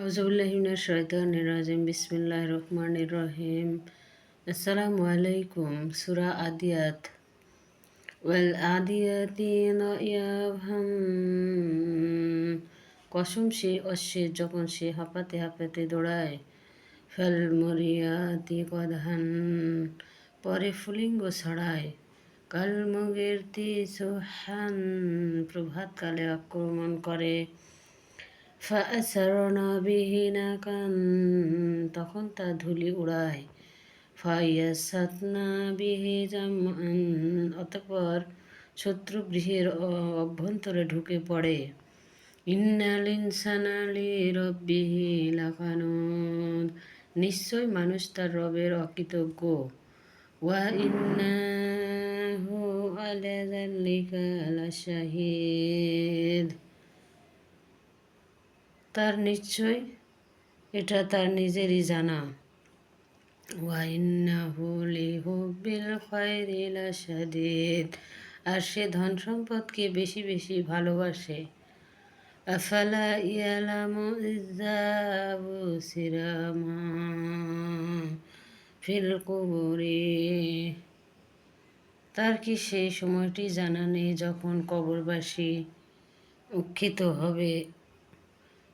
আউজুবিল্লাহিমিনাশ শয়তানির রাজিম বিসমিল্লাহ রহমানির রহিম আসসালামু আলাইকুম। সুরা আদিয়াত। ওয়াল আদিয়াতিন কসম সে অশ্বে যখন সে হাঁপাতে হাঁপাতে দৌড়ায়, ফেল মরিয়াতি কদহান। পরে ফুলিঙ্গ ছড়ায়, কাল মগের তি সোহান প্রভাতকালে আক্রমণ করে। ফাসারনা বিহি তখন তা ধুলি উড়ায়। ফাইয়াসাতনা বিহি জামান অতপর শত্রুগৃহের অভ্যন্তরে ঢুকে পড়ে। ইন্নাল ইনসানালি রব্বিহি লাকানুদ নিশ্চয় মানুষ তার রবের অকৃতজ্ঞ। ওয়া ইন্নাহু আলা লাশাহিদ তার নিশ্চয়, এটা তার নিজেরই জানা। আর সে ধন সম্পদকে বেশি বেশি ভালোবাসে। সিরামা তার কি সেই সময়টি জানা নেই যখন কবরবাসী উক্ষিত হবে?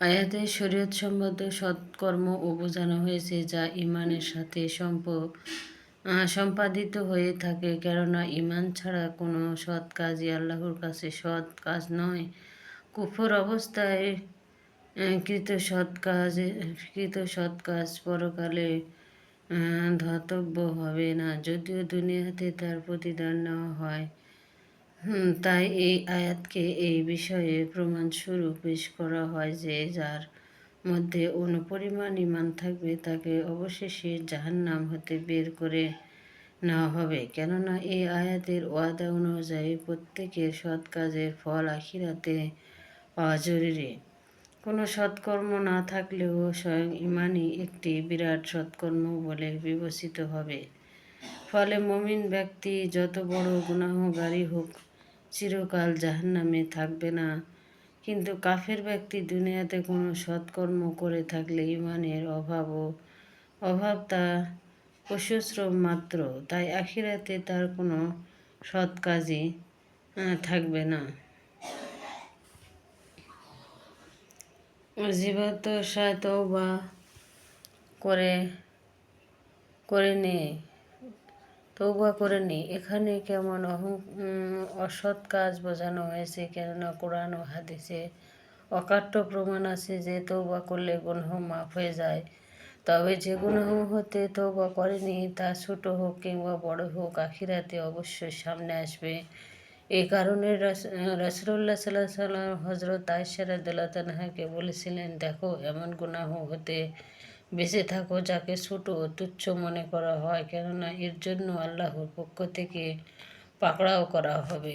আয়াতে শরীয়ত সম্বদ্ধ সৎকর্ম ও বোঝানো হয়েছে যা ইমানের সাথে সম্প সম্পাদিত হয়ে থাকে। কেননা ইমান ছাড়া কোনো সৎ কাজই আল্লাহর কাছে সৎ কাজ নয়। কুফর অবস্থায় কৃত সৎ কাজ, কৃত সৎ কাজ পরকালে ধর্তব্য হবে না। যদিও দুনিয়াতে তার প্রতিদান নেওয়া হয় তাই এই আয়াতকে এই বিষয়ে প্রমাণ প্রমাণস্বরূপ পেশ করা হয় যে যার মধ্যে অনুপরিমাণ ইমান থাকবে তাকে অবশেষে জাহান্নাম হতে বের করে নেওয়া হবে। কেননা এই আয়াতের ওয়াদা অনুযায়ী প্রত্যেকের সৎ কাজের ফল আখিরাতে পাওয়া জরুরি। কোনো সৎকর্ম না থাকলেও স্বয়ং ইমানই একটি বিরাট সৎকর্ম বলে বিবেচিত হবে। ফলে মমিন ব্যক্তি যত বড় গুনাহগারী হোক চিরকাল জাহান্নামে থাকবে না। কিন্তু কাফের ব্যক্তি দুনিয়াতে কোনো সৎকর্ম করে থাকলে ইমানের অভাব ও অভাব তা পশুশ্রম মাত্র, তাই আখিরাতে তার কোনো সৎ কাজই থাকবে না। জীবত বা করে করে নেয় তৌবা করে নি। এখানে কেমন অহং অসৎ কাজ বোঝানো হয়েছে, কেননা কোরআন ও হাদিসে অকাট্য প্রমাণ আছে যে তৌবা করলে গুনহ মাফ হয়ে যায়। তবে যে গুনহ হতে তৌবা করেনি, তা ছোট হোক কিংবা বড় হোক, আখিরাতে অবশ্যই সামনে আসবে। এই কারণে রসরুল্লাহ সাল্লাহ সাল্লাম হজরত আয়সারাদুল্লাহ তানহাকে বলেছিলেন, দেখো, এমন গুনাহ হতে বেঁচে থাকো, যাকে ছোট ও তুচ্ছ মনে করা হয়, কেননা এর জন্য আল্লাহর পক্ষ থেকে পাকড়াও করা হবে।